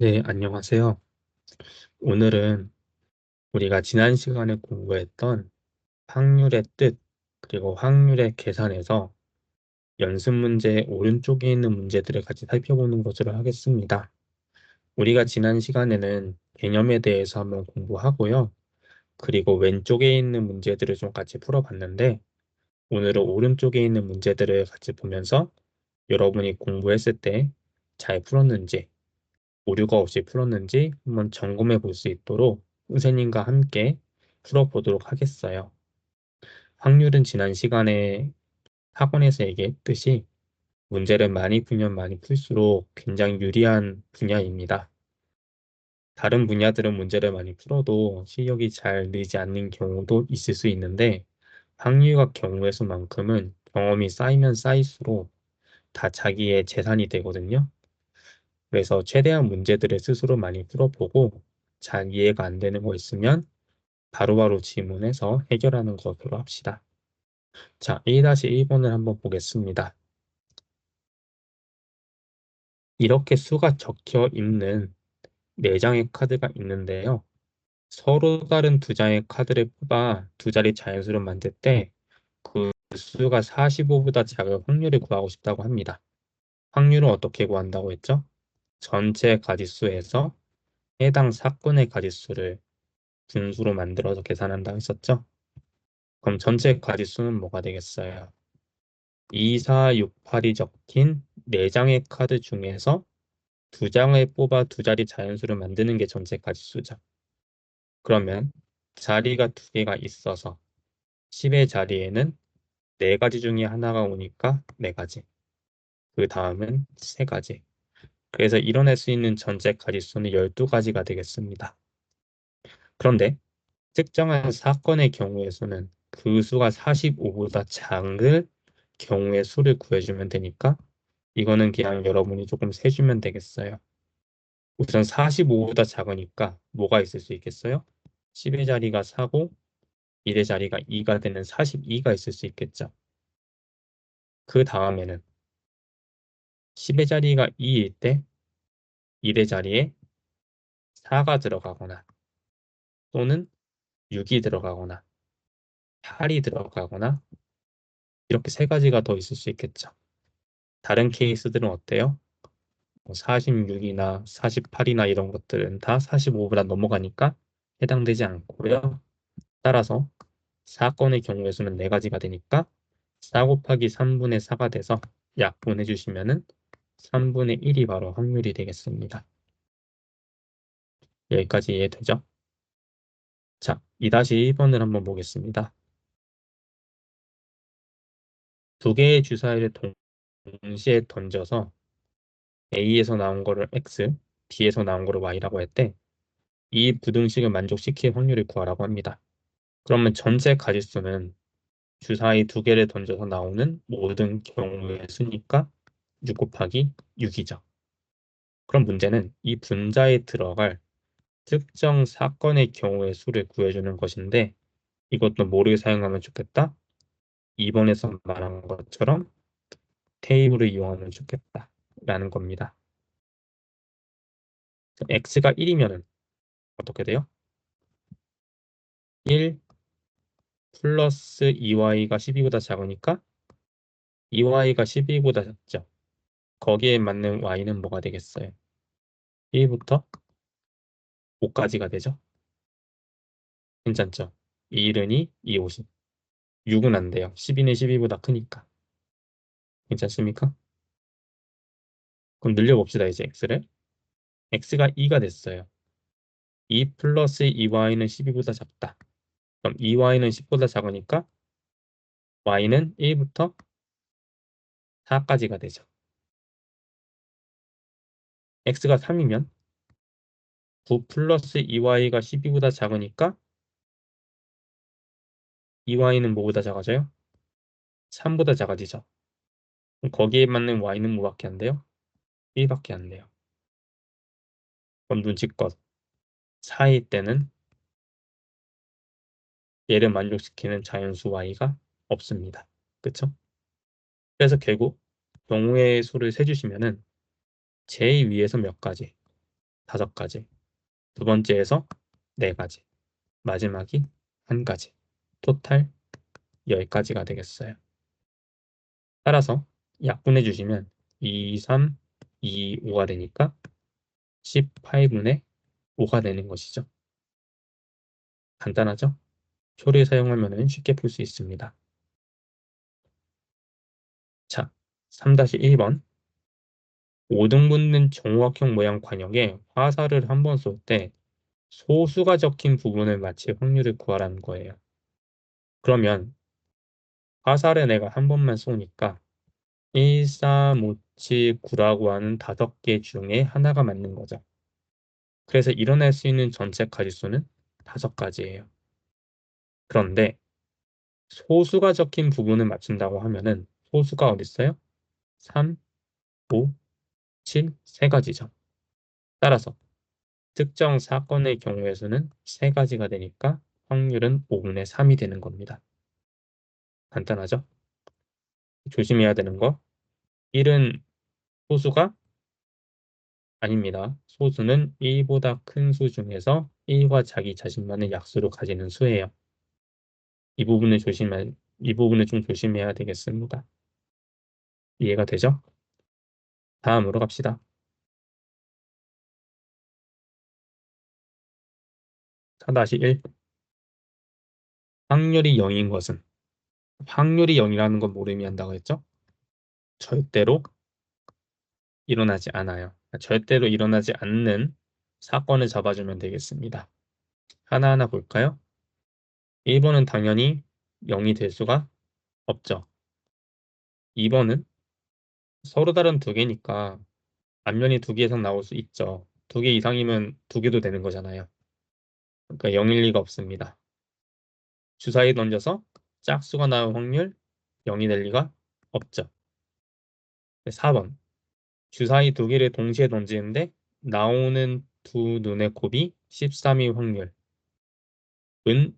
네, 안녕하세요. 오늘은 우리가 지난 시간에 공부했던 확률의 뜻, 그리고 확률의 계산에서 연습 문제 오른쪽에 있는 문제들을 같이 살펴보는 것으로 하겠습니다. 우리가 지난 시간에는 개념에 대해서 한번 공부하고요. 그리고 왼쪽에 있는 문제들을 좀 같이 풀어봤는데 오늘은 오른쪽에 있는 문제들을 같이 보면서 여러분이 공부했을 때 잘 풀었는지 오류가 없이 풀었는지 한번 점검해 볼 수 있도록 선생님과 함께 풀어보도록 하겠어요. 확률은 지난 시간에 학원에서 얘기했듯이 문제를 많이 풀면 많이 풀수록 굉장히 유리한 분야입니다. 다른 분야들은 문제를 많이 풀어도 실력이 잘 늘지 않는 경우도 있을 수 있는데 확률학 경우의 수만큼은 경험이 쌓이면 쌓일수록 다 자기의 재산이 되거든요. 그래서 최대한 문제들을 스스로 많이 풀어보고 잘 이해가 안 되는 거 있으면 바로바로 질문해서 해결하는 것으로 합시다. 자, 1-1번을 한번 보겠습니다. 이렇게 수가 적혀 있는 4장의 카드가 있는데요. 서로 다른 두 장의 카드를 뽑아 두 자리 자연수를 만들 때 그 수가 45보다 작은 확률을 구하고 싶다고 합니다. 확률은 어떻게 구한다고 했죠? 전체 가지수에서 해당 사건의 가지수를 분수로 만들어서 계산한다고 했었죠? 그럼 전체 가지수는 뭐가 되겠어요? 2, 4, 6, 8이 적힌 4장의 카드 중에서 두 장을 뽑아 두 자리 자연수를 만드는 게 전체 가지수죠. 그러면 자리가 두 개가 있어서 10의 자리에는 네 가지 중에 하나가 오니까 네 가지. 그 다음은 세 가지. 그래서 이뤄낼 수 있는 전체 가지수는 12가지가 되겠습니다. 그런데 특정한 사건의 경우의 수는 그 수가 45보다 작을 경우의 수를 구해주면 되니까 이거는 그냥 여러분이 조금 세주면 되겠어요. 우선 45보다 작으니까 뭐가 있을 수 있겠어요? 10의 자리가 4고 1의 자리가 2가 되는 42가 있을 수 있겠죠. 그 다음에는 10의 자리가 2일 때 1의 자리에 4가 들어가거나 또는 6이 들어가거나 8이 들어가거나 이렇게 세 가지가 더 있을 수 있겠죠. 다른 케이스들은 어때요? 46이나 뭐 48이나 이런 것들은 다 45보다 넘어가니까 해당되지 않고요. 따라서 사건의 경우의 수는 4가지가 되니까 4 곱하기 3분의 4가 돼서 약분해 주시면 은 3분의 1이 바로 확률이 되겠습니다. 여기까지 이해되죠? 자, 2-1번을 한번 보겠습니다. 두 개의 주사위를 동시에 던져서 A에서 나온 거를 X, B에서 나온 거를 Y라고 할 때 이 부등식을 만족시킬 확률을 구하라고 합니다. 그러면 전체 가지수는 주사위 두 개를 던져서 나오는 모든 경우의 수니까 6 곱하기 6이죠. 그럼 문제는 이 분자에 들어갈 특정 사건의 경우의 수를 구해주는 것인데 이것도 뭐를 사용하면 좋겠다? 2번에서 말한 것처럼 테이블을 이용하면 좋겠다 라는 겁니다. x가 1이면 어떻게 돼요? 1 플러스 2y가 12보다 작으니까 2y가 12보다 작죠. 거기에 맞는 y는 뭐가 되겠어요? 1부터 5까지가 되죠. 괜찮죠? 1은 2, 2, 50. 6은 안 돼요. 12는 12보다 크니까. 괜찮습니까? 그럼 늘려봅시다. 이제 x를. x가 2가 됐어요. 2 플러스 2y는 12보다 작다. 그럼 2y는 10보다 작으니까 y는 1부터 4까지가 되죠. X가 3이면 9 플러스 2y가 12보다 작으니까 2y는 뭐보다 작아져요? 3보다 작아지죠. 거기에 맞는 y는 뭐밖에 안 돼요? 1밖에 안 돼요. 그럼 눈치껏 4일 때는 얘를 만족시키는 자연수 y가 없습니다. 그쵸? 그래서 결국 경우의 수를 세주시면은 제일 위에서 몇 가지 다섯 가지. 두 번째에서 네 가지. 마지막이 한 가지. 토탈 10가지가 되겠어요. 따라서 약분해 주시면 2, 3, 2, 5가 되니까 18분의 5가 되는 것이죠. 간단하죠? 표를 사용하면 쉽게 풀 수 있습니다. 자, 3-1번 5등 붙는 정우학형 모양 관역에 화살을 한 번 쏠 때 소수가 적힌 부분을 맞힐 확률을 구하라는 거예요. 그러면 화살에 내가 한 번만 쏘니까 1, 3, 5, 7, 9라고 하는 다섯 개 중에 하나가 맞는 거죠. 그래서 일어날 수 있는 전체 가지수는 다섯 가지예요. 그런데 소수가 적힌 부분을 맞춘다고 하면은 소수가 어디 있어요? 3, 5, 7, 세 가지죠. 따라서 특정 사건의 경우의 수는 세 가지가 되니까 확률은 5분의 3이 되는 겁니다. 간단하죠? 조심해야 되는 거 1은 소수가 아닙니다. 소수는 1보다 큰 수 중에서 1과 자기 자신만의 약수를 가지는 수예요. 이 부분을 조심해, 이 부분을 좀 조심해야 되겠습니다. 이해가 되죠? 다음으로 갑시다. 4-1 확률이 0인 것은 확률이 0이라는 건 뭐를 의미한다고 했죠? 절대로 일어나지 않아요. 절대로 일어나지 않는 사건을 잡아주면 되겠습니다. 하나하나 볼까요? 1번은 당연히 0이 될 수가 없죠. 2번은 서로 다른 두 개니까 앞면이 두 개 이상 나올 수 있죠. 두 개 이상이면 두 개도 되는 거잖아요. 그러니까 0일 리가 없습니다. 주사위 던져서 짝수가 나올 확률 0이 될 리가 없죠. 4번 주사위 두 개를 동시에 던지는데 나오는 두 눈의 곱이 13의 확률 은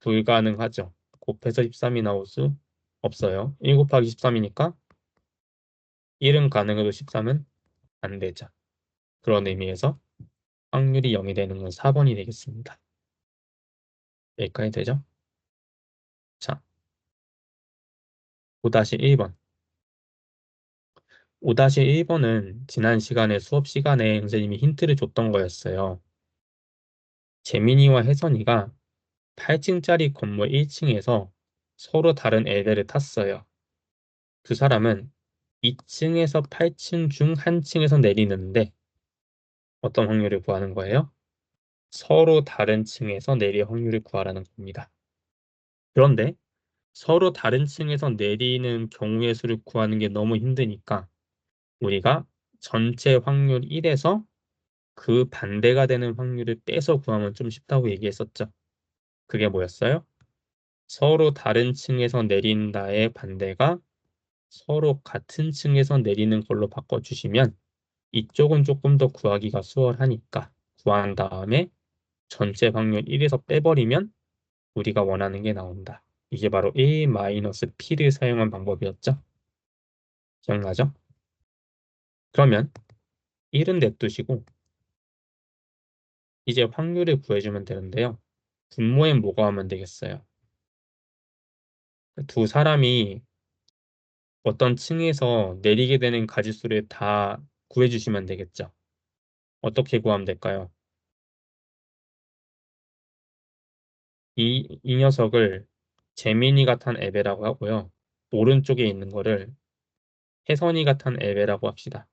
불가능하죠. 곱해서 13이 나올 수 없어요. 1 곱하기 13이니까 1은 가능해도 13은 안 되죠. 그런 의미에서 확률이 0이 되는 건 4번이 되겠습니다. 여기까지 되죠? 자, 5-1번 5-1번은 지난 시간에 수업 시간에 선생님이 힌트를 줬던 거였어요. 재민이와 혜선이가 8층짜리 건물 1층에서 서로 다른 엘베를 탔어요. 두 사람은 2층에서 8층 중 한 층에서 내리는데 어떤 확률을 구하는 거예요? 서로 다른 층에서 내릴 확률을 구하라는 겁니다. 그런데 서로 다른 층에서 내리는 경우의 수를 구하는 게 너무 힘드니까 우리가 전체 확률 1에서 그 반대가 되는 확률을 빼서 구하면 좀 쉽다고 얘기했었죠. 그게 뭐였어요? 서로 다른 층에서 내린다의 반대가 서로 같은 층에서 내리는 걸로 바꿔주시면 이쪽은 조금 더 구하기가 수월하니까 구한 다음에 전체 확률 1에서 빼버리면 우리가 원하는 게 나온다. 이게 바로 A-P를 사용한 방법이었죠. 기억나죠? 그러면 1은 냅두시고 이제 확률을 구해주면 되는데요. 분모엔 뭐가 하면 되겠어요? 두 사람이 어떤 층에서 내리게 되는 가지수를 다 구해주시면 되겠죠. 어떻게 구하면 될까요? 이, 이 녀석을 재민이가 탄 에베라고 하고요. 오른쪽에 있는 거를 혜선이가 탄 에베라고 합시다.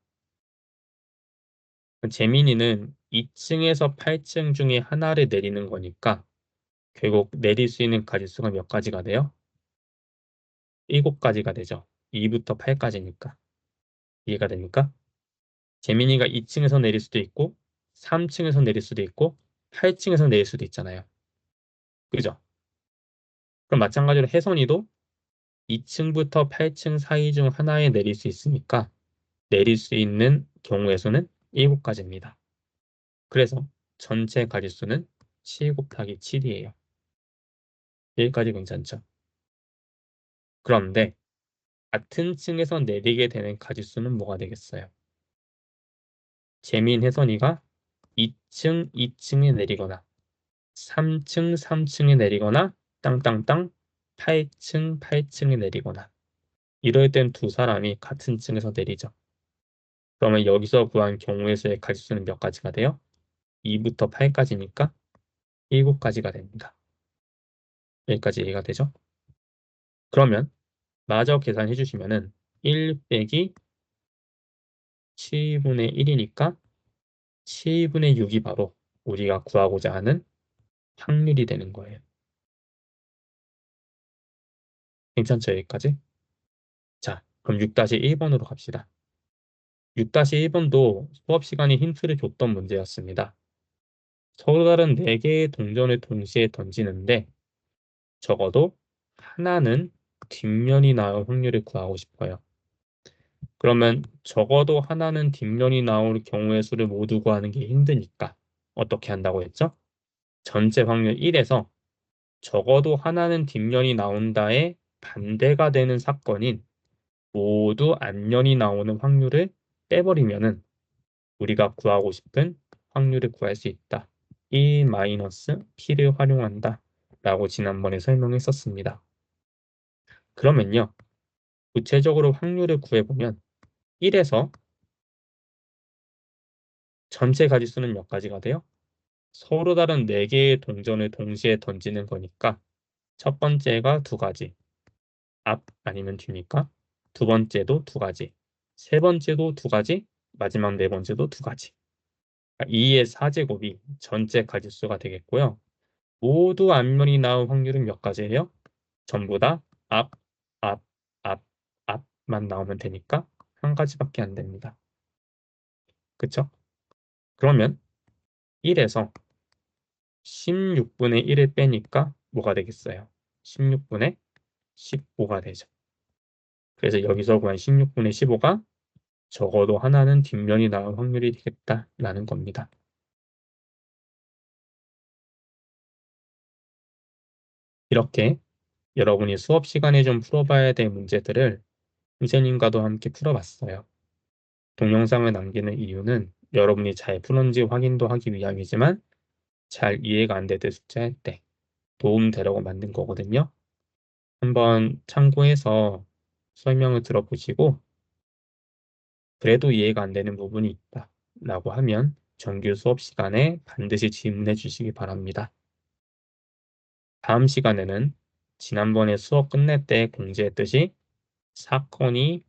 재민이는 2층에서 8층 중에 하나를 내리는 거니까 결국 내릴 수 있는 가지수가 몇 가지가 돼요? 7가지가 되죠. 2부터 8까지니까. 이해가 됩니까? 재민이가 2층에서 내릴 수도 있고 3층에서 내릴 수도 있고 8층에서 내릴 수도 있잖아요. 그죠? 그럼 마찬가지로 혜선이도 2층부터 8층 사이 중 하나에 내릴 수 있으니까 내릴 수 있는 경우의 수는 7가지입니다. 그래서 전체 가지수는 7 곱하기 7이에요. 1까지 괜찮죠? 그런데 같은 층에서 내리게 되는 가지수는 뭐가 되겠어요? 재민 혜선이가 2층 2층에 내리거나 3층 3층에 내리거나 땅땅땅 8층 8층에 내리거나 이럴 땐 두 사람이 같은 층에서 내리죠. 그러면 여기서 구한 경우의 수의 가지수는 몇 가지가 돼요? 2부터 8까지니까 7가지가 됩니다. 여기까지 이해가 되죠? 그러면 마저 계산해 주시면은 1 빼기 7분의 1이니까 7분의 6이 바로 우리가 구하고자 하는 확률이 되는 거예요. 괜찮죠? 여기까지? 자, 그럼 6-1번으로 갑시다. 6-1번도 수업 시간에 힌트를 줬던 문제였습니다. 서로 다른 4개의 동전을 동시에 던지는데 적어도 하나는 뒷면이 나올 확률을 구하고 싶어요. 그러면 적어도 하나는 뒷면이 나올 경우의 수를 모두 구하는 게 힘드니까 어떻게 한다고 했죠? 전체 확률 1에서 적어도 하나는 뒷면이 나온다에 반대가 되는 사건인 모두 앞면이 나오는 확률을 빼버리면은 우리가 구하고 싶은 확률을 구할 수 있다. 1-p를 활용한다. 라고 지난번에 설명했었습니다. 그러면요. 구체적으로 확률을 구해보면 1에서 전체 가지수는 몇 가지가 돼요? 서로 다른 4개의 동전을 동시에 던지는 거니까 첫 번째가 두 가지, 앞 아니면 뒤니까 두 번째도 두 가지, 세 번째도 두 가지, 마지막 네 번째도 두 가지. 2의 그러니까 4제곱이 전체 가지수가 되겠고요. 모두 앞면이 나올 확률은 몇 가지예요? 전부 다 앞 만 나오면 되니까 한 가지밖에 안 됩니다. 그쵸? 그러면 1에서 16분의 1을 빼니까 뭐가 되겠어요? 16분의 15가 되죠. 그래서 여기서 구한 16분의 15가 적어도 하나는 뒷면이 나올 확률이 되겠다라는 겁니다. 이렇게 여러분이 수업 시간에 좀 풀어봐야 될 문제들을 선생님과도 함께 풀어봤어요. 동영상을 남기는 이유는 여러분이 잘 풀었는지 확인도 하기 위함이지만 잘 이해가 안될때 숙제할 때 도움 되려고 만든 거거든요. 한번 참고해서 설명을 들어보시고 그래도 이해가 안 되는 부분이 있다 라고 하면 정규 수업 시간에 반드시 질문해 주시기 바랍니다. 다음 시간에는 지난번에 수업 끝낼 때 공지했듯이 사건이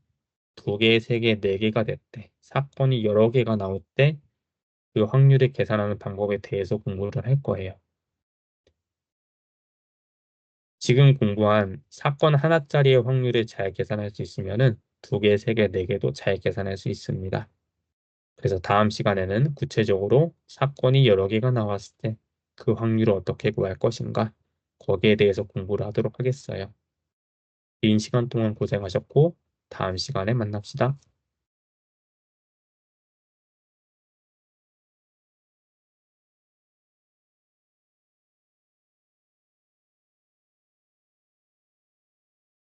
두 개, 세 개, 네 개가 됐대. 사건이 여러 개가 나올 때 그 확률을 계산하는 방법에 대해서 공부를 할 거예요. 지금 공부한 사건 하나짜리의 확률을 잘 계산할 수 있으면은 두 개, 세 개, 네 개도 잘 계산할 수 있습니다. 그래서 다음 시간에는 구체적으로 사건이 여러 개가 나왔을 때 그 확률을 어떻게 구할 것인가 거기에 대해서 공부를 하도록 하겠어요. 긴 시간 동안 고생하셨고 다음 시간에 만납시다.